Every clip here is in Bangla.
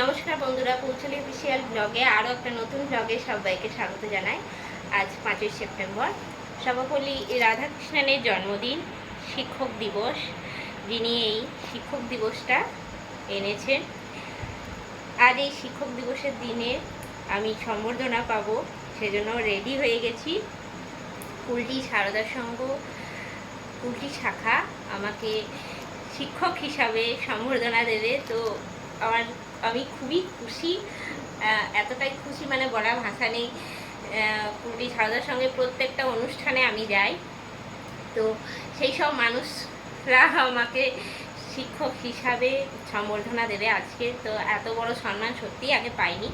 নমস্কার বন্ধুরা কৌশলী অফিসিয়াল ব্লগে আরও একটা নতুন ব্লগে সবাইকে স্বাগত জানাই আজ পাঁচই সেপ্টেম্বর। সর্বপল্লী রাধাকৃষ্ণনের জন্মদিন, শিক্ষক দিবস। যিনি এই শিক্ষক দিবসটা এনেছেন, আজ এই শিক্ষক দিবসের দিনে আমি সম্বর্ধনা পাব। সেজন্য রেডি হয়ে গেছি। কুলটি সারদা সংঘ, কুলটি শাখা আমাকে শিক্ষক হিসাবে সম্বর্ধনা দেবে। তো আমার আমি খুবই খুশি এতটাই খুশি মানে বলা ভাষা নেই। কুলটি সারদার সঙ্গে প্রত্যেকটা অনুষ্ঠানে আমি যাই। তো সেই সব মানুষরা আমাকে শিক্ষক হিসাবে সম্বর্ধনা দেবে আজকে। তো এত বড় সম্মান সত্যিই আগে পাইনি।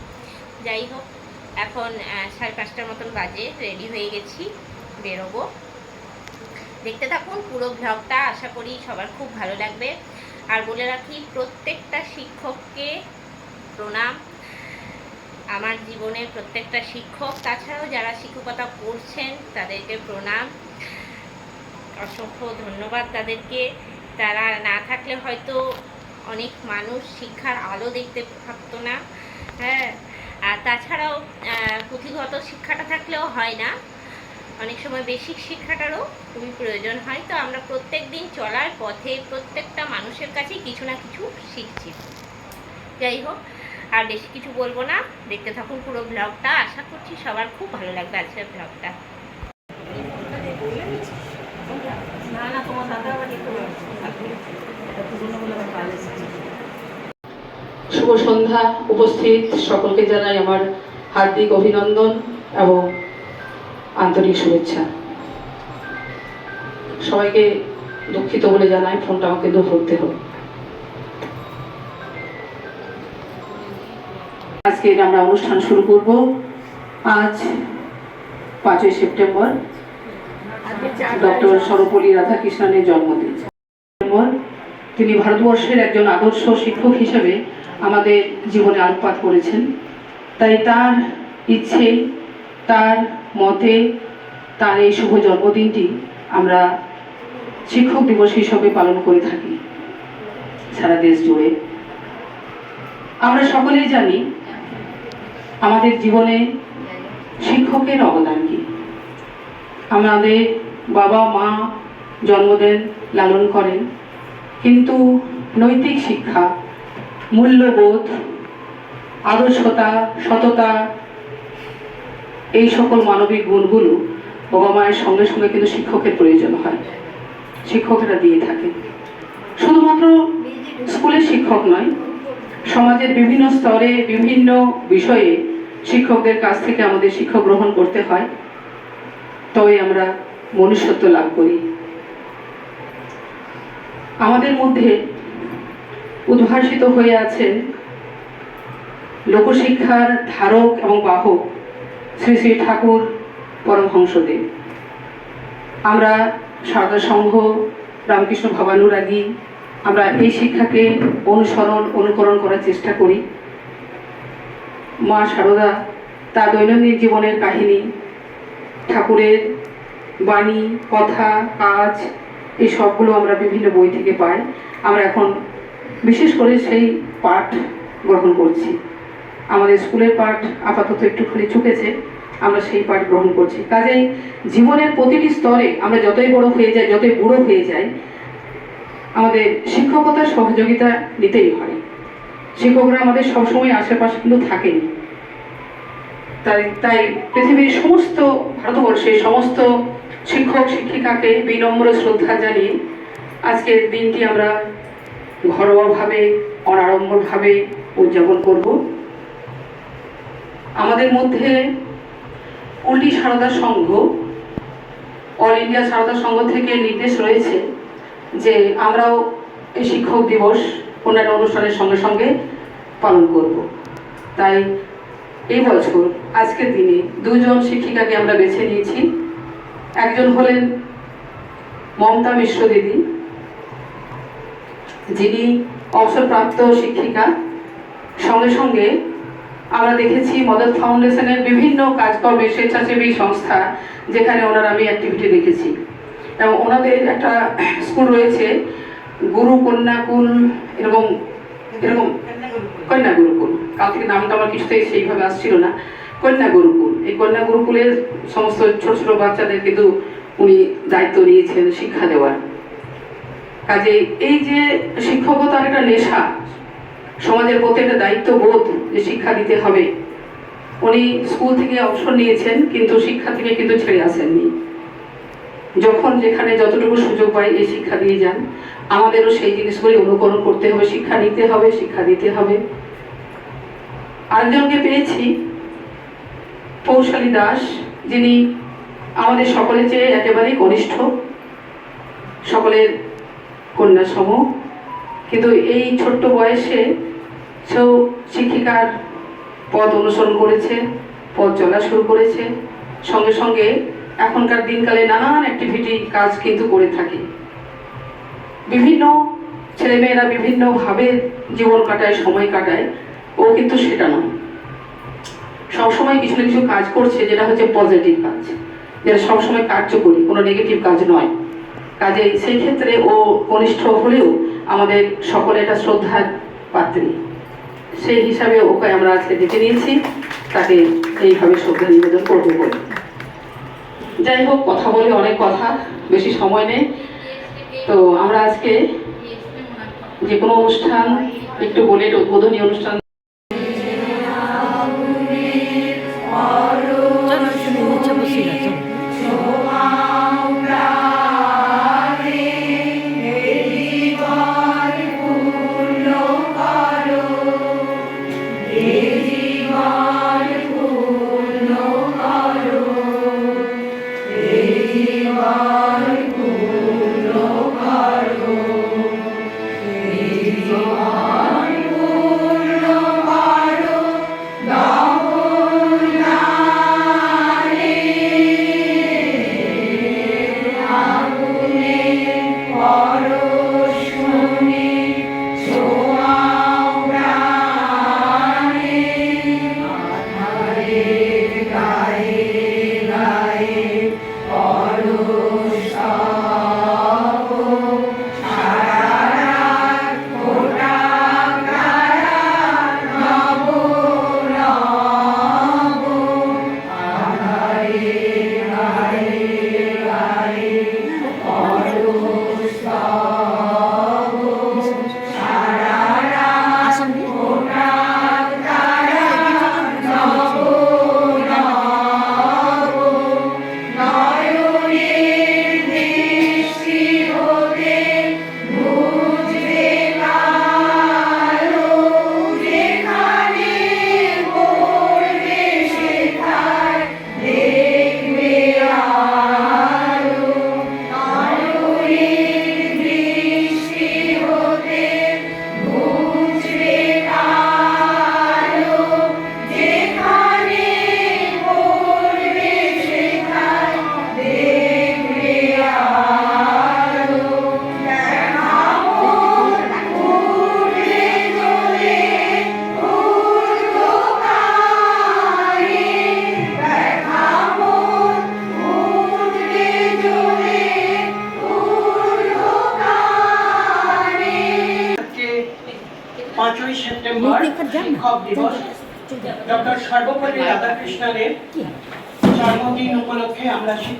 যাই হোক, এখন সাড়ে পাঁচটার মতন বাজে রেডি হয়ে গেছি, বেরোবো। দেখতে থাকুন পুরো ব্লগটা আশা করি সবার খুব ভালো লাগবে। আর বলে রাখি, প্রত্যেকটা শিক্ষককে প্রণাম। আমার জীবনের প্রত্যেকটা শিক্ষক, তাছাড়াও যারা শিক্ষকতা করছেন, তাদেরকে প্রণাম। অসংখ্য ধন্যবাদ তাদেরকে। তারা না থাকলে হয়তো অনেক মানুষ শিক্ষার আলো দেখতে থাকতো না। হ্যাঁ আর তাছাড়াও পুঁথিগত শিক্ষাটা থাকলেও হয় না। অনেক সময় বেসিক শিক্ষাটারও খুবই প্রয়োজন হয়। তো আমরা প্রত্যেক দিন চলার পথে প্রত্যেকটা মানুষের কাছেই কিছু না কিছু শিখছি। যাই হোক আর বেশি কিছু বলব না। দেখতে থাকুন পুরো ব্লগটা আশা করছি সবার খুব ভালো লাগবে আজকের ব্লগটা শুভ সন্ধ্যা উপস্থিত সকলকে জানাই আমার হার্দিক অভিনন্দন এবং আন্তরিক শুভেচ্ছা। সবাইকে দুঃখিত বলে জানাই ফোনটা আমাকে দূর করতে হবে। আজকে আমরা অনুষ্ঠান শুরু করব। আজ পাঁচই সেপ্টেম্বর ডক্টর সর্বপল্লী রাধাকৃষ্ণনের জন্মদিন। তিনি ভারতবর্ষের একজন আদর্শ শিক্ষক হিসেবে আমাদের জীবনে আলোকপাত করেছেন। তাই তার ইচ্ছে, তার মতে, তার এই শুভ জন্মদিনটি আমরা শিক্ষক দিবস হিসেবে পালন করে থাকি। সারা দেশ জুড়ে। আমরা সকলেই জানি আমাদের জীবনে শিক্ষকের অবদান কি? আমাদের বাবা, মা জন্ম দেন লালন করেন, কিন্তু নৈতিক শিক্ষা, মূল্যবোধ, আদর্শতা, সততা, এই সকল মানবিক গুণগুলো বাবা মায়ের সঙ্গে সঙ্গে কিন্তু শিক্ষকের প্রয়োজন হয়, শিক্ষকেরা দিয়ে থাকে শুধুমাত্র স্কুলের শিক্ষক নয়, সমাজের বিভিন্ন স্তরে বিভিন্ন বিষয়ে শিক্ষকদের কাছ থেকে আমাদের শিক্ষা গ্রহণ করতে হয়। তবে আমরা মনুষ্যত্ব লাভ করি। আমাদের মধ্যে উদ্ভাসিত হয়ে আছেন লোকশিক্ষার ধারক এবং বাহক শ্রী শ্রী ঠাকুর পরমহংসদেব। আমরা সারদা সংঘ, রামকৃষ্ণ ভবানুরাগী, আমরা এই শিক্ষাকে অনুসরণ, অনুকরণ করার চেষ্টা করি। মা সারদা তার দৈনন্দিন জীবনের কাহিনী, ঠাকুরের বাণী, কথা, কাজ, এই সবগুলো আমরা বিভিন্ন বই থেকে পাই। আমরা এখন বিশেষ করে সেই পাঠ গ্রহণ করছি। আমাদের স্কুলের পাঠ আপাতত একটুখানি চুকেছে, আমরা সেই পাঠ গ্রহণ করছি। কাজেই জীবনের প্রতিটি স্তরে আমরা যতই বড় হয়ে যাই, যতই বুড়ো হয়ে যাই, আমাদের শিক্ষকতার সহযোগিতা নিতেই হয়। শিক্ষকরা আমাদের সবসময় আশেপাশে কিন্তু থাকেনি। তাই তাই পৃথিবীর সমস্ত ভারতবর্ষের সমস্ত শিক্ষক, শিক্ষিকাকে বিনম্র শ্রদ্ধা জানিয়ে আজকের দিনটি আমরা ঘরোয়াভাবে, অনাড়ম্বরভাবে উদযাপন করব। আমাদের মধ্যে উল্টি সারদা সংঘ, অল ইন্ডিয়া সারদা সংঘ থেকে নির্দেশ রয়েছে যে আমরাও এই শিক্ষক দিবস অন্যান্য অনুষ্ঠানের সঙ্গে সঙ্গে পালন করব। তাই এই বছর, আজকের দিনে দুজন শিক্ষিকাকে আমরা বেছে নিয়েছি। একজন হলেন মমতা মিশ্র দিদি যিনি অবসরপ্রাপ্ত শিক্ষিকা। সঙ্গে সঙ্গে আমরা দেখেছি মদত ফাউন্ডেশনের বিভিন্ন কাজকর্মে স্বেচ্ছাসেবী সংস্থা, যেখানে ওনার আমি অ্যাক্টিভিটি দেখেছি। এবং ওনাদের একটা স্কুল রয়েছে গুরু, কন্যাকুল, এরকম এরকম কন্যা গুরুকুল কাল থেকে নামটা আমার কিছুতেই সেইভাবে আসছিল না। কন্যা গুরুকুল এই কন্যা গুরুকুলের সমস্ত ছোট ছোট বাচ্চাদের কিন্তু উনি দায়িত্ব নিয়েছেন শিক্ষা দেওয়ার। কাজে এই যে শিক্ষকতার একটা নেশা, সমাজের প্রতি একটা দায়িত্ববোধ যে শিক্ষা দিতে হবে, উনি স্কুল থেকে অবসর নিয়েছেন, কিন্তু শিক্ষা থেকে কিন্তু ছেড়ে আসেননি। যখন যেখানে যতটুকু সুযোগ পাই এই শিক্ষা দিয়ে যান। আমাদেরও সেই জিনিসগুলি অনুকরণ করতে হবে, শিক্ষা নিতে হবে, শিক্ষা দিতে হবে। আরেকজনকে পেয়েছি পৌশালী দাস, যিনি আমাদের সকলের চেয়ে একেবারেই কনিষ্ঠ, সকলের কন্যা সম কিন্তু এই ছোট্ট বয়সে সেও শিক্ষিকার পথ অনুসরণ করেছে, পথ চলা শুরু করেছে। সঙ্গে সঙ্গে এখনকার দিনকালে নানান অ্যাক্টিভিটি কাজ কিন্তু করে থাকে। বিভিন্ন ছেলেমেয়েরা বিভিন্নভাবে জীবন কাটায়, সময় কাটায়। ও কিন্তু সেটা নয়। সবসময় কিছু না কিছু কাজ করছে যেটা হচ্ছে পজিটিভ কাজ, যেটা সবসময় কার্যকরী, কোনো নেগেটিভ কাজ নয়। কাজে সেই ক্ষেত্রে ও কনিষ্ঠ হলেও আমাদের সকলে একটা শ্রদ্ধার পাত্রী। সেই হিসাবে ওকে আমরা আজকে ডেকে নিয়েছি। তাকে এইভাবে শ্রদ্ধা নিবেদন করব বলে। যাই হোক, কথা বলে, অনেক কথা, বেশি সময় নেই। তো আমরা আজকে যে কোনো অনুষ্ঠান একটু বলে উদ্বোধনী অনুষ্ঠান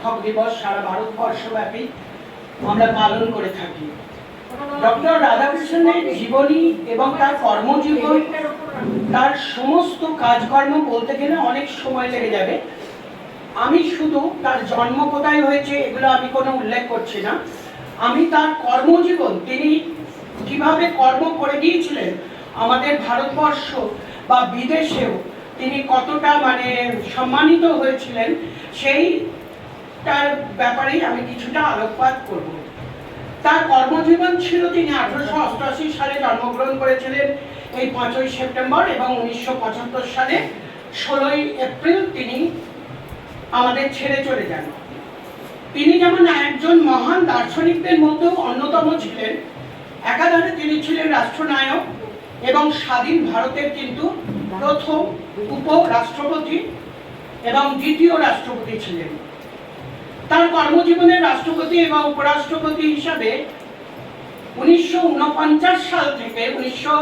শিক্ষক দিবস সারা ভারতবর্ষব্যাপী আমরা পালন করে থাকি। ডক্টর রাধাকৃষ্ণনের জীবনী এবং তার কর্মজীবন, তার সমস্ত কাজকর্ম বলতে গেলে অনেক সময় লেগে যাবে। আমি শুধু তার জন্ম কোথায় হয়েছে এগুলো আমি কোনো উল্লেখ করছি না। আমি তার কর্মজীবন, তিনি কীভাবে কর্ম করে গিয়েছিলেন আমাদের ভারতবর্ষ বা বিদেশেও তিনি কতটা মানে সম্মানিত হয়েছিলেন, সেই তার ব্যাপারেই আমি কিছুটা আলোকপাত করব। তার কর্মজীবন ছিল তিনি আঠারোশো অষ্টআশি সালে জন্মগ্রহণ করেছিলেন, এই পাঁচই সেপ্টেম্বর এবং উনিশশো পঁচাত্তর সালে ষোলোই এপ্রিল তিনি আমাদের ছেড়ে চলে যান। তিনি যেমন একজন মহান দার্শনিকদের মধ্যেও অন্যতম ছিলেন, একাধারে তিনি ছিলেন রাষ্ট্রনায়ক এবং স্বাধীন ভারতের কিন্তু প্রথম উপরাষ্ট্রপতি এবং দ্বিতীয় রাষ্ট্রপতি ছিলেন। তার কর্মজীবনের রাষ্ট্রপতি এবং উপরাষ্ট্রপতি হিসাবে উনিশশো উনপঞ্চাশ সাল থেকে উনিশশো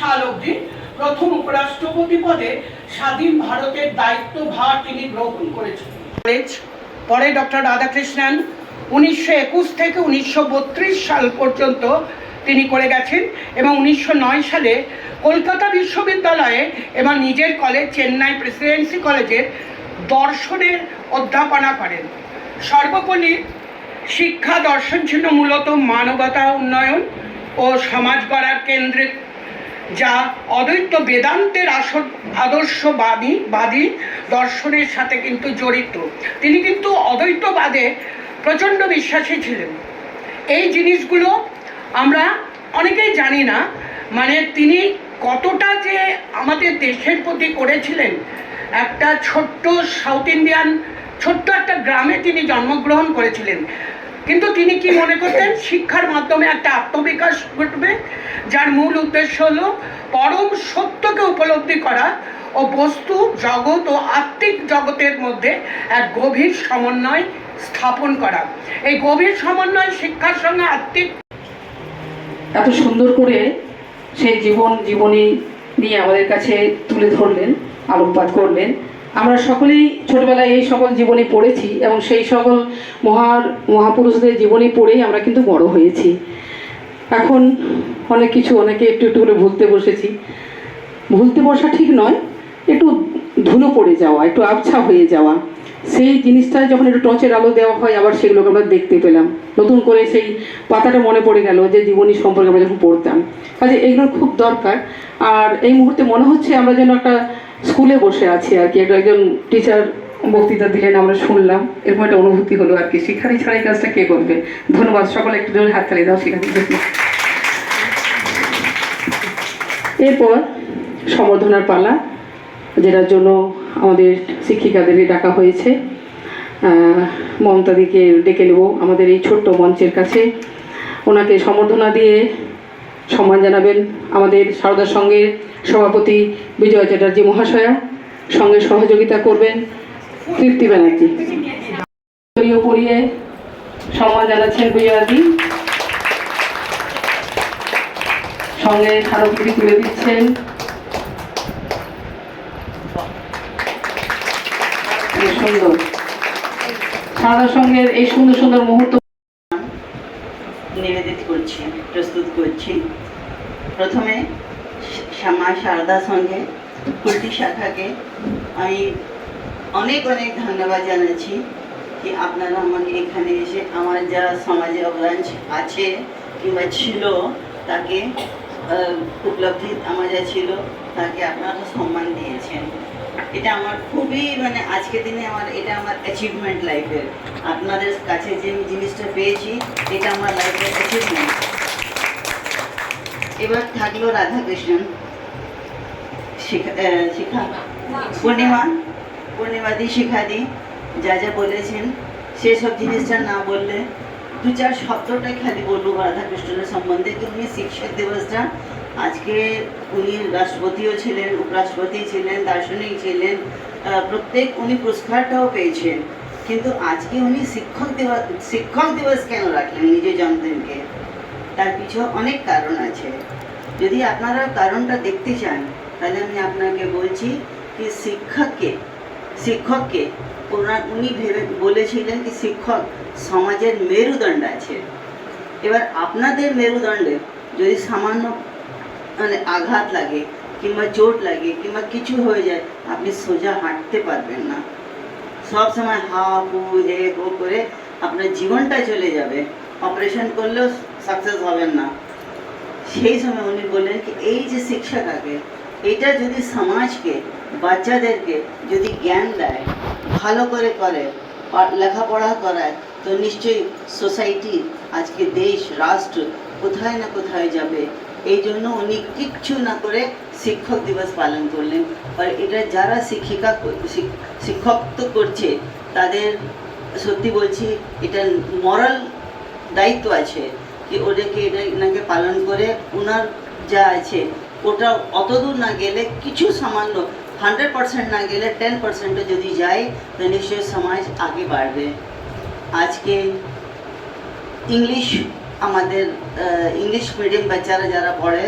সাল অবধি প্রথম উপরাষ্ট্রপতি পদে স্বাধীন ভারতের দায়িত্বভার তিনি গ্রহণ করেছেন। পরে ডক্টর রাধাকৃষ্ণন, উনিশশো একুশ থেকে উনিশশো বত্রিশ সাল পর্যন্ত তিনি করে গেছেন এবং উনিশশো নয় সালে কলকাতা বিশ্ববিদ্যালয়ে এবং নিজের কলেজ, চেন্নাই প্রেসিডেন্সি কলেজের দর্শনের অধ্যাপনা করেন। সর্বোপরি শিক্ষা দর্শন ছিল মূলত মানবতা উন্নয়ন ও সমাজ গড়ার কেন্দ্রে, যা অদ্বৈত বেদান্তের আসর আদর্শবাদী, বাদী দর্শনের সাথে কিন্তু জড়িত। তিনি কিন্তু অদ্বৈতবাদে প্রচণ্ড বিশ্বাসী ছিলেন। এই জিনিসগুলো আমরা অনেকেই জানি না মানে তিনি কতটা যে আমাদের দেশের প্রতি করেছিলেন একটা ছোট্ট সাউথ ইন্ডিয়ান, ছোট্ট একটা গ্রামে তিনি জন্মগ্রহণ করেছিলেন। কিন্তু তিনি কি মনে করতেন? শিক্ষার মাধ্যমে একটা আত্মবিকাশ ঘটবে, যার মূল উদ্দেশ্য হলো পরম সত্যকে উপলব্ধি করা ও বস্তু, জগৎ ও আত্মিক জগতের মধ্যে এক গভীর সমন্বয় স্থাপন করা। এই গভীর সমন্বয় শিক্ষার সঙ্গে আত্মিক এত সুন্দর করে সেই জীবন, জীবনী নিয়ে আমাদের কাছে তুলে ধরলেন। আলোকপাত করলেন। আমরা সকলেই ছোটবেলায় এই সকল জীবনী পড়েছি এবং সেই সকল মহার মহাপুরুষদের জীবনী পড়েই আমরা কিন্তু বড় হয়েছি। এখন অনেক কিছু, অনেকে একটু একটু করে ভুলতে বসেছি। ভুলতে বসা ঠিক নয়, একটু ধুলো পড়ে যাওয়া, একটু আবছা হয়ে যাওয়া। সেই জিনিসটা যখন একটু টর্চের আলো দেওয়া হয়, আবার সেগুলোকে আমরা দেখতে পেলাম। নতুন করে সেই পাতাটা মনে পড়ে গেল যে জীবনী সম্পর্কে আমরা যখন পড়তাম। কাজে এগুলোর খুব দরকার। আর এই মুহূর্তে মনে হচ্ছে আমরা যেন একটা স্কুলে বসে আছি আর কি। একজন টিচার বক্তৃতা দিলেন, আমরা শুনলাম। এরকম একটা অনুভূতি হলো আর কি। শিক্ষার্থী ছাড়া এই কাজটা কে করবে? ধন্যবাদ, সকলে একটু জোরে হাত তালি দাও শিক্ষার্থী এরপর সম্বর্ধনার পালা, যেটার জন্য আমাদের শিক্ষিকাদেরই ডাকা হয়েছে। মমতাদিকে ডেকে নেব আমাদের এই ছোট্ট মঞ্চের কাছে। ওনাকে সম্বর্ধনা দিয়ে সম্মান জানাবেন আমাদের সারদার সঙ্গে সভাপতি বিজয় চ্যাটার্জি মহাশয়া সঙ্গে সহযোগিতা করবেন তৃপ্তি ব্যানার্জি। পরিয়ে সম্মান জানাচ্ছেন বিজয়াদি। সঙ্গে স্মারকলিপি তুলে দিচ্ছেন সুন্দর। সারদার সঙ্গে এই সুন্দর সুন্দর মুহূর্ত নিবেদিত করছি, প্রস্তুত করছি। প্রথমে শ্যামা সারদা সঙ্গে কুলটি শাখাকে আমি অনেক অনেক ধন্যবাদ জানাচ্ছি কি আপনারা আমাকে এখানে এসে আমার যা সমাজে অবদান আছে কিংবা ছিল, তাকে উপলব্ধি আমার যা ছিল, তাকে আপনারা সম্মান দিয়েছেন। এটা আমার খুবই মানে আজকের দিনে আমার, এটা আমার অ্যাচিভমেন্ট লাইফের আপনাদের কাছে যে আমি জিনিসটা পেয়েছি, এটা আমার লাইফের অ্যাচিভমেন্ট এবার থাকল রাধাকৃষ্ণন। শিখা শিখা? পূর্ণিমা? পূর্ণিমাদি শিখাদি যা যা বলেছেন, সেসব জিনিসটা না বললে দু চার শব্দটাই খালি বলব রাধাকৃষ্ণনের সম্বন্ধে। তুমি শিক্ষক দিবসটা, আজকে উনি রাষ্ট্রপতিও ছিলেন, উপরাষ্ট্রপতি ছিলেন, দার্শনিক ছিলেন প্রত্যেক উনি পুরস্কারটাও পেয়েছেন। কিন্তু আজকে উনি শিক্ষক দিবস শিক্ষক দিবস কেন রাখলেন নিজের জন্মদিনকে তার পিছু অনেক কারণ আছে। যদি আপনারা কারণটা দেখতে চান তাহলে আমি আপনাকে বলছি কি শিক্ষককে শিক্ষককে, ওনার উনি ভেবে বলেছিলেন কি শিক্ষক সমাজের মেরুদণ্ড আছে। এবার আপনাদের মেরুদণ্ডে যদি সামান্য মানে আঘাত লাগে কিংবা চোট লাগে কিংবা কিছু হয়ে যায়, আপনি সোজা হাঁটতে পারবেন না। সব সময় হা, হু, হে, হো করে আপনার জীবনটা চলে যাবে। অপারেশন করলেও সাকসেস হবেন না। সেই সময় উনি বললেন কি, এই যে শিক্ষাটাকে এটা যদি সমাজকে, বাচ্চাদেরকে যদি জ্ঞান দেয়, ভালো করে করে লেখাপড়া করায়, তো নিশ্চয়ই সোসাইটি, আজকে দেশ, রাষ্ট্র কোথায় না কোথায় যাবে? এই জন্য উনি কিচ্ছু না করে শিক্ষক দিবস পালন করলেন। আর এটা যারা শিক্ষিকা শিক্ষক তো করছে, তাদের সত্যি বলছি, এটা মরাল দায়িত্ব আছে, কি ওদেরকে এটা এনাকে পালন করে ওনার যা আছে ওটা অত দূর না গেলে কিছু সামান্য হান্ড্রেড পার্সেন্ট না গেলে টেন পার্সেন্টও যদি যায় তো নিশ্চয়ই সমাজ আগে বাড়বে। আজকে ইংলিশ আমাদের ইংলিশ মিডিয়াম বাচ্চারা যারা পড়ে,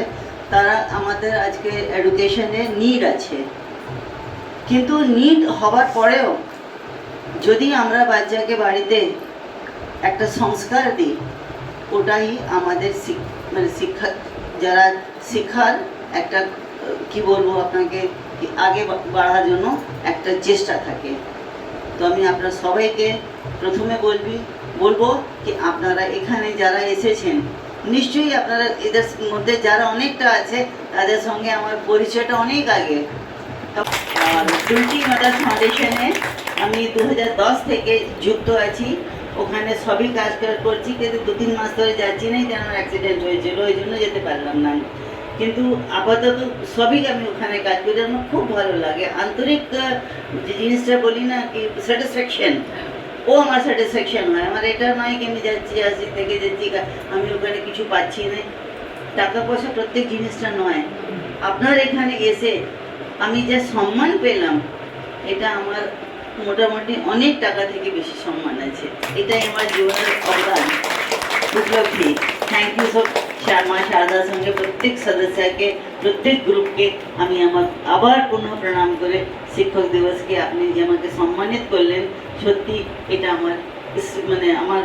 তারা আমাদের আজকে এডুকেশনে নিড আছে। কিন্তু নিড হওয়ার পরেও যদি আমরা বাচ্চাকে বাড়িতে একটা সংস্কার দিই, ওটাই আমাদের মানে শিক্ষা, যারা শিক্ষার একটা কি বলব আপনাকে আগে বাড়ার জন্য একটা চেষ্টা থাকে। তো আমি আপনার সবাইকে প্রথমে বলবি, বলব কি আপনারা এখানে যারা এসেছেন, নিশ্চয়ই আপনারা এদের মধ্যে যারা অনেকটা আছে, তাদের সঙ্গে আমার পরিচয়টা অনেক আগে। আর মাদার ফাউন্ডেশনে আমি দু হাজার দশ থেকে যুক্ত আছি। ওখানে সবই কাজ কাজ করছি, কিন্তু দু তিন মাস ধরে যাচ্ছি না কেন অ্যাক্সিডেন্ট হয়েছিল, ওই জন্য যেতে পারলাম না কিন্তু আপাতত সবই আমি ওখানে কাজ করি আমার খুব ভালো লাগে। আন্তরিক যে জিনিসটা বলি না কি স্যাটিসফ্যাকশন ও আমার স্যাটিসফ্যাকশন হয়। আমার এটা নয় কি আমি যাচ্ছি আসি থেকে যাচ্ছি আমি ওখানে কিছু পাচ্ছি না। টাকা পয়সা প্রত্যেক জিনিসটা নয়। আপনার এখানে এসে আমি যে সম্মান পেলাম, এটা আমার মোটামুটি অনেক টাকা থেকে বেশি সম্মান আছে। এটাই আমার জীবনের অবদান। উপলব্ধি থ্যাংক ইউ সব শর্মা শারদার সঙ্গে প্রত্যেক সদস্যকে প্রত্যেক গ্রুপকে আমি আমার আবার পুনঃ প্রণাম করে শিক্ষক দিবসকে আপনি যে আমাকে সম্মানিত করলেন সত্যি এটা আমার মানে আমার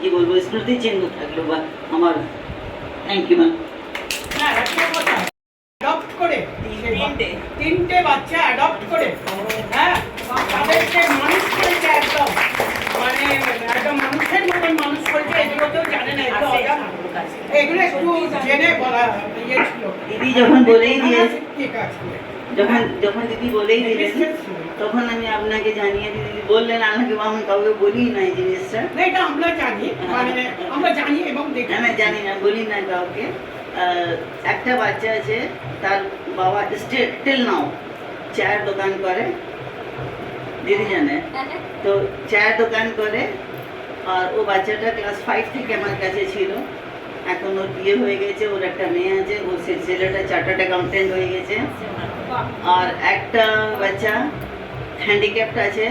কি বলব স্মৃতি চিহ্ন থাকল বা আমার থ্যাংক ইউ ম্যাম করে তিনটে তিনটে। বাচ্চা অ্যাডপ্ট করে। হ্যাঁ? তাদেরকে মানুষ করেছে একদম। মানে একদম মানুষের মতন মানুষ করেছে এগুলো কেউ জানে না এগুলো এগুলো একটু জেনে বলা ইয়ে ছিল। দিদি যখন বলেই দিয়ে ঠিক আছে। যখন যখন দিদি বলেই দিলেন তখন আমি আপনাকে জানিয়ে দিদি বললেন আমাকে আমি কাউকে বলি না এই জিনিসটা। না এটা আমরা জানি মানে আমরা জানি এবং দেখি। আমি জানি না বলি না কাউকে। আহ, একটা বাচ্চা আছে তার বাবা স্টিল টিল নাও চায়ের দোকান করে। জানে তো চায়ের দোকান করে আর ও বাচ্চাটা ক্লাস ফাইভ থেকে আমার কাছে ছিল। এখন ওর বিয়ে হয়ে গেছে ওর একটা মেয়ে আছে ওর সে ছেলেটা চার্টার্ড অ্যাকাউন্টেন্ট হয়ে গেছে। আর একটা বাচ্চা হ্যান্ডিক্যাপ্ট আছে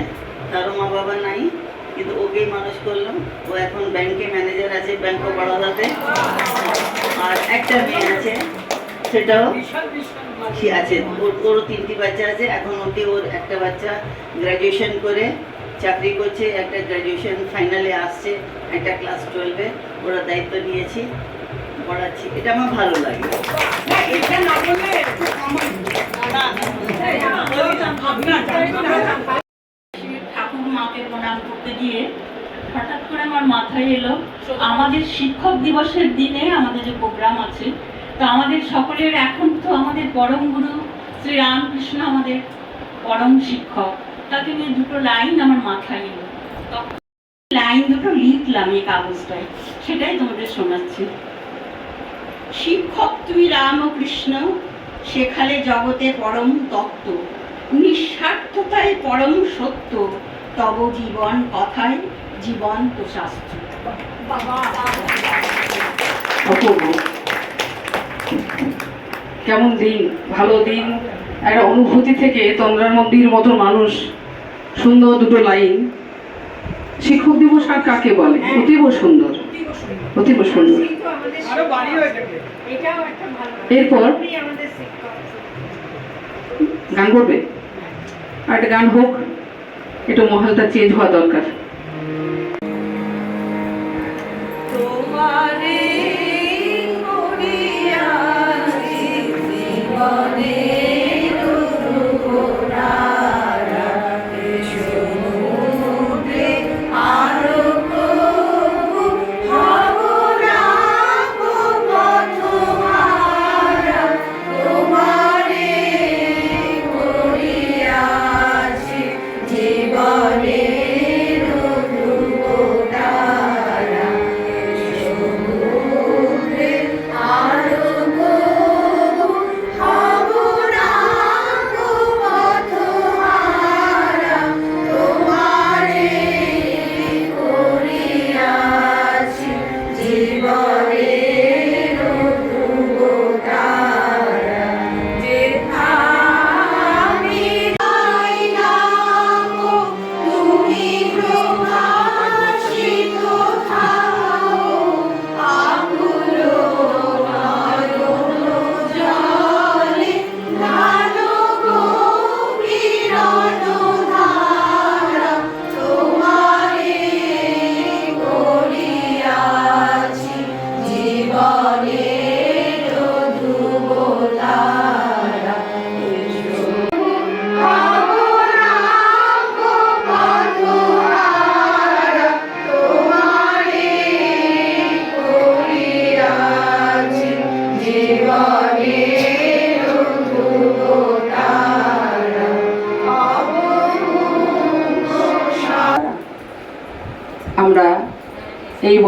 তারও মা বাবা নাই কিন্তু ওকেই মানুষ করলাম ও এখন ব্যাংকে ম্যানেজার আছে ব্যাংক অফ বরোদাতে আর একটা মেয়ে আছে সেটাও সে আছে। ওর, ওরও তিনটি বাচ্চা আছে। এখন অবধি ওর একটা বাচ্চা গ্র্যাজুয়েশন করে চাকরি করছে, একটা গ্র্যাজুয়েশন ফাইনালে আসছে, একটা ক্লাস টুয়েলভে ওরা দায়িত্ব নিয়েছি, পড়াচ্ছি। এটা আমার ভালো লাগে। ঠাকুর মাকে প্রণাম করতে গিয়ে হঠাৎ করে আমার মাথায় এলো, আমাদের শিক্ষক দিবসের দিনে আমাদের যে প্রোগ্রাম আছে তো আমাদের সকলের এখন তো আমাদের পরম গুরু শ্রী রামকৃষ্ণ আমাদের পরম শিক্ষক। তাকে নিয়ে দুটো লাইন আমার মাথায় এলো। তখন লাইন দুটো লিখলাম এই কাগজটায়। সেটাই তোমাদের শোনাচ্ছি। শিক্ষক তুমি রামকৃষ্ণ শেখালে জগতে পরম তত্ত্ব। নিঃস্বার্থতায় পরম সত্য তব জীবন কথায় জীবন্ত শাস্ত্র। অপূর্ব। কেমন দিন? ভালো দিন? একটা অনুভূতি থেকে তন্দ্রার মন্দির মতো মানুষ। সুন্দর দুটো লাইন। শিক্ষক দিবস আর কাকে বলে? অতীব সুন্দর। অতীব সুন্দর। আরও বাড়ি হয়ে যাবে এরপর? গান করবে? আর একটা গান হোক একটু মহলটা চেঞ্জ হওয়া দরকার। এই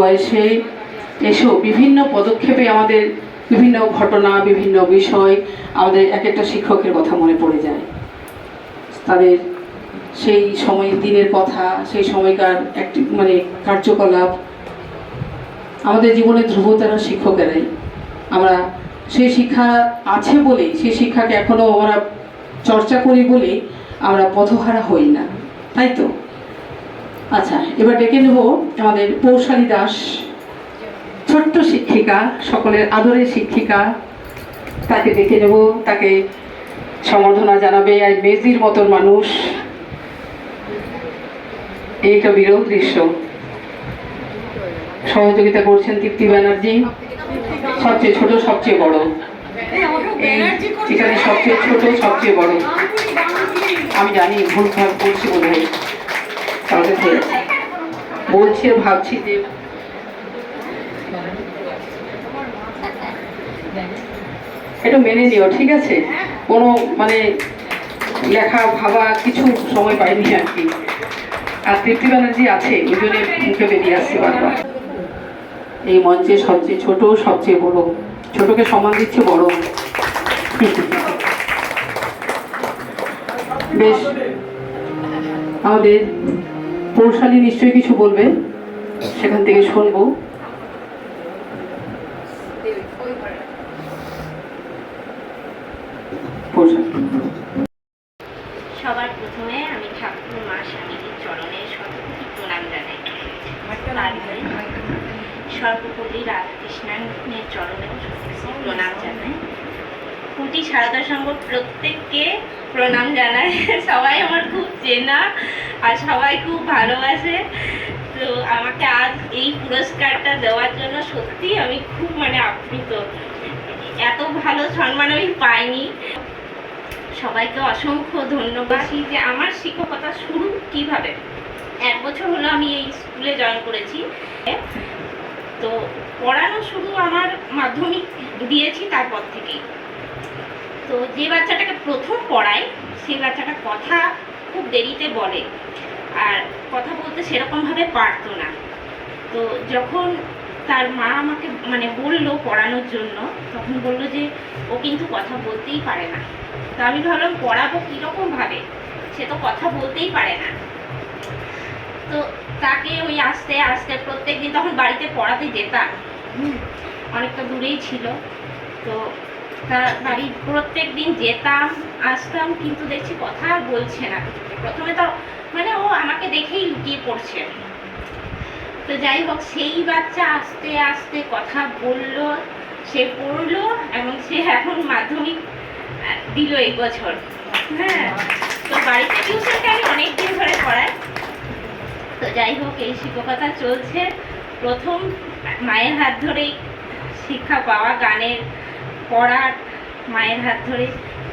বয়সে এসেও বিভিন্ন পদক্ষেপে আমাদের বিভিন্ন ঘটনা, বিভিন্ন বিষয় আমাদের এক একটা শিক্ষকের কথা মনে পড়ে যায়। তাদের সেই সময় দিনের কথা, সেই সময়কার একটি মানে কার্যকলাপ। আমাদের জীবনে ধ্রুবতারা শিক্ষকেরাই। আমরা সেই শিক্ষা আছে বলেই, সেই শিক্ষাকে এখনও আমরা চর্চা করি বলে আমরা পথহারা হই না। তাই তো? আচ্ছা এবার ডেকে নেব আমাদের পৌশালী দাস ছোট্ট শিক্ষিকা সকলের আদরের শিক্ষিকা। তাকে ডেকে নেব তাকে সম্বর্ধনা জানাবে আর মেজির মতন মানুষ। এইটা বিরল দৃশ্য। সহযোগিতা করছেন তৃপ্তি ব্যানার্জি সবচেয়ে ছোট সবচেয়ে বড়। এই এখানে সবচেয়ে ছোট সবচেয়ে বড়। আমি জানি ভুল ভাব করছি বোধ হয় তাহলে হয়েছে বলছি, ভাবছি যে এটা মেনে নিও, ঠিক আছে? কোনো মানে লেখা, ভাবা কিছু সময় পাইনি আর কি। আর তৃপ্তি ব্যানার্জি আছে জন্য মুখে বেরিয়ে আসছে বারবার। এই মঞ্চে সবচেয়ে ছোট, সবচেয়ে বড়। ছোটকে সম্মান দিচ্ছে বড়। বেশ, আমাদের পৌশালী নিশ্চয়ই কিছু বলবে? সেখান থেকে শুনব। সবার প্রথমে আমি ঠাকুর মা স্বামীজির চরণে প্রণাম জানাই। সর্বপল্লী রাধাকৃষ্ণের চরণেও প্রণাম জানাই। কুটি সারদা প্রত্যেককে প্রণাম জানাই। সবাই আমার খুব চেনা আর সবাই খুব ভালোবাসে। তো আমাকে আজ এই পুরস্কারটা দেওয়ার জন্য সত্যি আমি খুব মানে আপ্লুত। এত ভালো সম্মান আমি পাইনি। সবাইকে অসংখ্য ধন্যবাদ। যে আমার শিক্ষকতা শুরু কীভাবে? এক বছর হলো আমি এই স্কুলে জয়েন করেছি। তো পড়ানো শুরু আমার মাধ্যমিক দিয়েছি তারপর থেকেই। তো যে বাচ্চাটাকে প্রথম পড়াই সেই বাচ্চাটা কথা খুব দেরিতে বলে। আর কথা বলতে সেরকমভাবে পারতো না। তো যখন তার মা আমাকে মানে বলল পড়ানোর জন্য, তখন বলল যে, ও কিন্তু কথা বলতেই পারে না। তো আমি ভাবলাম, পড়াবো কীরকম ভাবে? সে তো কথা বলতেই পারে না। তো তাকে ওই আস্তে আস্তে প্রত্যেক দিন তখন বাড়িতে পড়াতে যেতাম। অনেকটা দূরেই ছিল। তো তার বাড়ি প্রত্যেক দিন যেতাম, আসতাম, কিন্তু দেখছি কথা বলছে না। প্রথমে তো মানে ও আমাকে দেখেই লুকিয়ে পড়ছে। তো যাই হোক, সেই বাচ্চা আস্তে আস্তে কথা বলল, সে পড়ল এবং সে এখন মাধ্যমিক দিল এই বছর। হ্যাঁ তো বাড়িতে টিউশনটা আমি অনেক দিন ধরে পড়াই। তো যাই হোক, এই শিক্ষকতা চলছে। প্রথম মায়ের হাত ধরেই শিক্ষা পাওয়া, গানের, পড়ার মায়ের হাত ধরে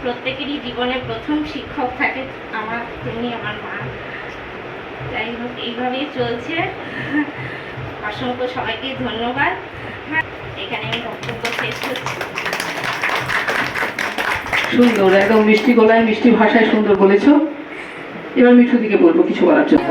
প্রত্যেকেরই জীবনে প্রথম শিক্ষক থাকে আমার তেমনি আমার মা। যাই হোক এইভাবেই চলছে। অসংখ্য সবাইকে ধন্যবাদ। হ্যাঁ, এখানে আমি বক্তব্য শেষ করছি। সুন্দর একদম মিষ্টি গলায় মিষ্টি ভাষায় সুন্দর বলেছ। এবার মিঠু দিকে বলব কিছু বলার জন্য।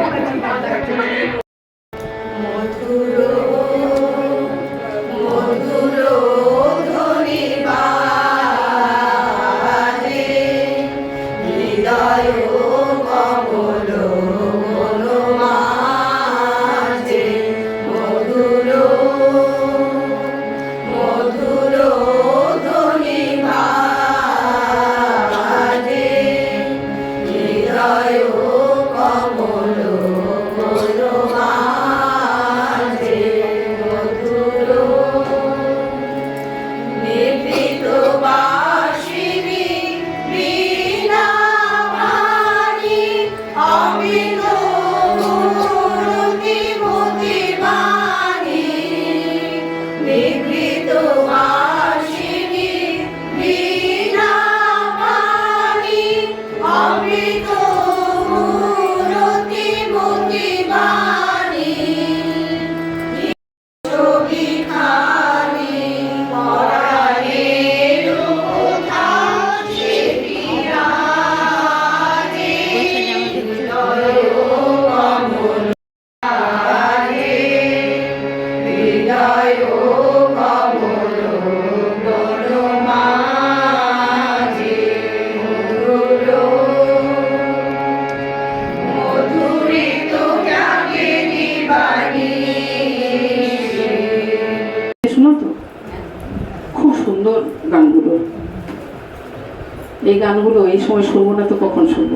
গানগুলো এই সময় শুনব না তো কখন শুনব?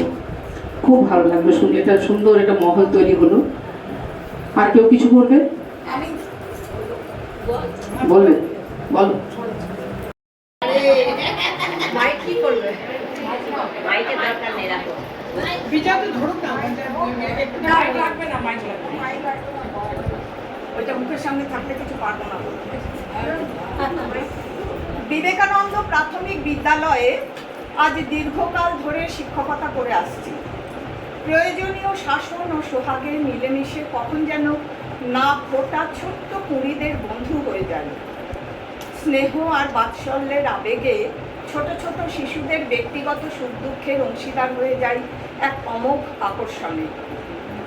খুব ভালো লাগবে শুনে এটা সুন্দর একটা মহল তৈরি হলো। আর কেউ কিছু বলবে? বলবে বলো মাইক কি করবে মাইকের দরকার নেই রাখো ওইটা মুখের সামনে থাকলে কিছু পারব না বলতে। বিবেকানন্দ প্রাথমিক বিদ্যালয়ে আজ দীর্ঘকাল ধরে শিক্ষকতা করে আসছি প্রয়োজনীয় শাসন ও সোহাগে মিলেমিশে কখন যেন না ফোটা ছোট্ট কুড়িদের বন্ধু হয়ে যায় স্নেহ আর বাৎসল্যের আবেগে ছোট ছোট শিশুদের ব্যক্তিগত সুখ দুঃখের অংশীদার হয়ে যায় এক অমোঘ আকর্ষণে।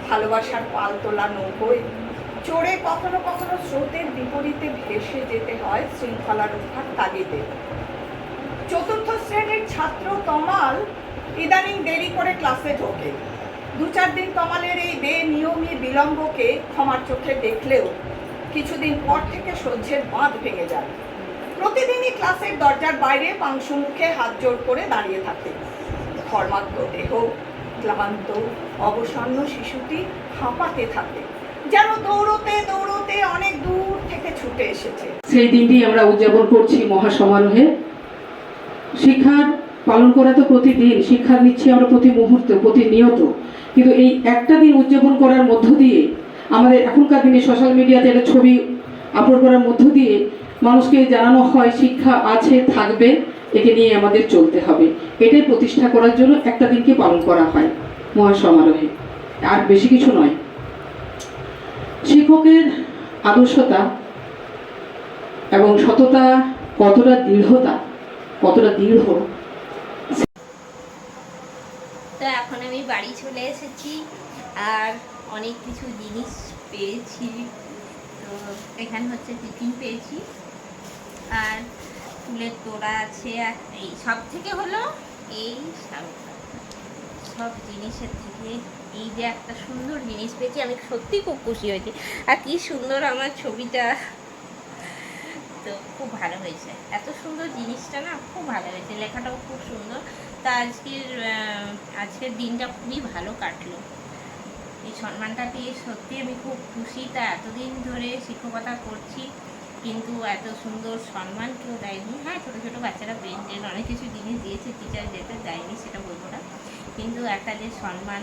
ভালোবাসার পাল তোলা নৌকোয় চড়ে কখনো কখনো স্রোতের বিপরীতে ভেসে যেতে হয় শৃঙ্খলা রক্ষার তাগিদে। চতুর্থ শ্রেণির ছাত্র তমাল ইদানিং দেরি করে ক্লাসে ঢোকে। দু চার দিন তমালের এই বে বেনিয়মী বিলম্বকে ক্ষমার চোখে দেখলেও কিছুদিন পর থেকে সহ্যের বাঁধ ভেঙে যায়। প্রতিদিনই ক্লাসের দরজার বাইরে পাংশু মুখে হাত জোড় করে দাঁড়িয়ে থাকে। ধর্মাত্ম দেহ, ক্লান্ত, অবসন্ন শিশুটি হাঁপাতে থাকে, যেন দৌড়তে দৌড়তে অনেক দূর থেকে ছুটে এসেছে। সেই দিনটি আমরা উদযাপন করছি মহাসমারোহে। শিক্ষার পালন করা তো প্রতিদিন, শিক্ষা নিচ্ছি আমরা প্রতি মুহূর্তে, প্রতিনিয়ত। কিন্তু এই একটা দিন উদযাপন করার মধ্য দিয়ে, আমাদের এখনকার দিনে সোশ্যাল মিডিয়াতে একটা ছবি আপলোড করার মধ্য দিয়ে মানুষকে জানানো হয়, শিক্ষা আছে, থাকবে, একে নিয়ে আমাদের চলতে হবে। এটাই প্রতিষ্ঠা করার জন্য একটা দিনকে পালন করা হয় মহাসমারোহে। আর বেশি কিছু নয়। শিক্ষকের আদর্শতা এবং সততা কতটা দৃঢ়তা, কতটা দৃঢ় তো এখন আমি বাড়ি চলে এসেছি আর অনেক কিছু জিনিস পেয়েছি। তো এখানে হচ্ছে টিফিন পেয়েছি। আর ফুলের তোড়া আছে আর এই সব থেকে হলো এই সব জিনিসের থেকে এই যে একটা সুন্দর জিনিস পেয়েছি, আমি সত্যি খুব খুশি হয়েছি। আর কি সুন্দর আমার ছবিটা। তো খুব ভালো হয়েছে। এত সুন্দর জিনিসটা না, খুব ভালো হয়েছে। লেখাটাও খুব সুন্দর। তা আজকের আজকের দিনটা খুবই ভালো কাটলো। এই সম্মানটা পেয়ে সত্যি আমি খুব খুশি। তা এতদিন ধরে শিক্ষকতা করছি, কিন্তু এত সুন্দর সম্মান কেউ দেয়নি। হ্যাঁ ছোটো ছোটো বাচ্চারা ব্রেন অনেক কিছু জিনিস দিয়েছে টিচার যেতে দেয়নি সেটা বলব না। কিন্তু একটা যে সম্মান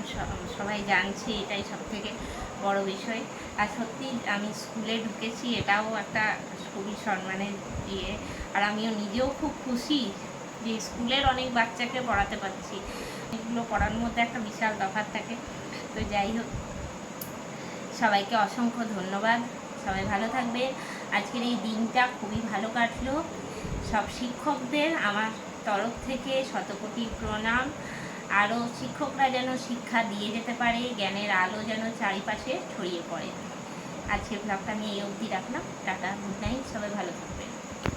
সবাই জানছে, এটাই সব থেকে বড় বিষয়। আর সত্যি আমি স্কুলে ঢুকেছি, এটাও একটা খুবই সম্মানের দিয়ে আর আমিও নিজেও খুব খুশি যে স্কুলের অনেক বাচ্চাকে পড়াতে পারছি। এগুলো পড়ার মধ্যে একটা বিশাল তফাৎ থাকে। তো যাই হোক, সবাইকে অসংখ্য ধন্যবাদ। সবাই ভালো থাকবে। আজকের এই দিনটা খুবই ভালো কাটলো। সব শিক্ষকদের আমার তরফ থেকে শতকোটি প্রণাম। আরও শিক্ষকরা যেন শিক্ষা দিয়ে যেতে পারে, জ্ঞানের আলো যেন চারিপাশে ছড়িয়ে পড়ে। আজকের ব্লগটা আমি এই অবধি রাখলাম। টাটা গুড নাইট সবাই ভালো থাকবেন।